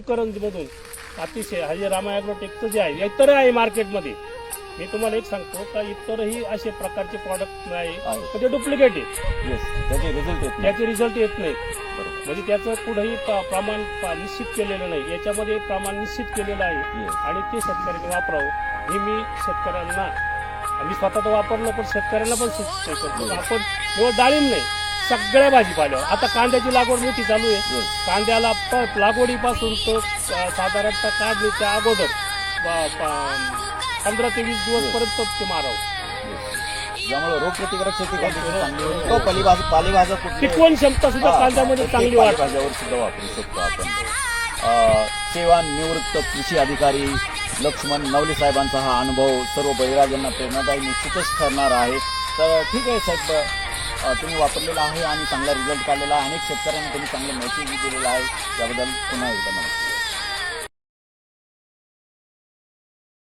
करंजमधून अतिशय हा जे रामा ॲग्रोटेकचं जे आहे. इतर आहे मार्केटमध्ये मी तुम्हाला एक सांगतो का इतरही असे प्रकारचे प्रॉडक्ट नाही. आहे. पण ते डुप्लिकेट आहे. त्याचे रिझल्ट येत नाही. त्याचे रिझल्ट येत बरोबर. म्हणजे त्याचं कुठंही प्र- प्रमाण प- निश्चित केलेलं नाही. याच्यामध्ये प्रमाण निश्चित केलेलं आहे. आणि ते शेतकऱ्यांनी वापरावं हे मी शेतकऱ्यांना मी स्वतः तर वापरलं पण शेतकऱ्यांना पण सूचित करतो. आपण केवळ डाळिंब नाही. सगळ्या भाजीपाल्यावर आता कांद्याची लागवड मोठी चालू आहे. कांद्याला प- लागवडीपासून तो अ, साधारणतः काढणीच्या अगोदर प- प- पंधरा ते वीस दिवस पर्यंत ते मारावं. ज्यामुळे रोगप्रतिकारक शक्ती कांद्याची चांगली होईल. तो पालेभाज्या पालेभाज्या कुठल्या? टिकवण क्षमता सुद्धा हा, कांद्यामध्ये प्रत्येक चांगली वाढते. पालेभाज्यावर सुद्धा वापरू शकतो आपण. अं, सेवा निवृत्त कृषी अधिकारी लक्ष्मण नवले साहेबांचा हा अनुभव सर्व बळीराजांना प्रेरणादायी निश्चितच ठरणार आहे. तर ठीक आहे साहेब तुम्ही वापरलेला आहे आणि चांगला रिझल्ट काढलेला आहे. अनेक शेतकऱ्यांना तुम्ही चांगलं मेसेज दिलेला आहे. त्याबद्दल पुन्हा एकदा नमस्कार.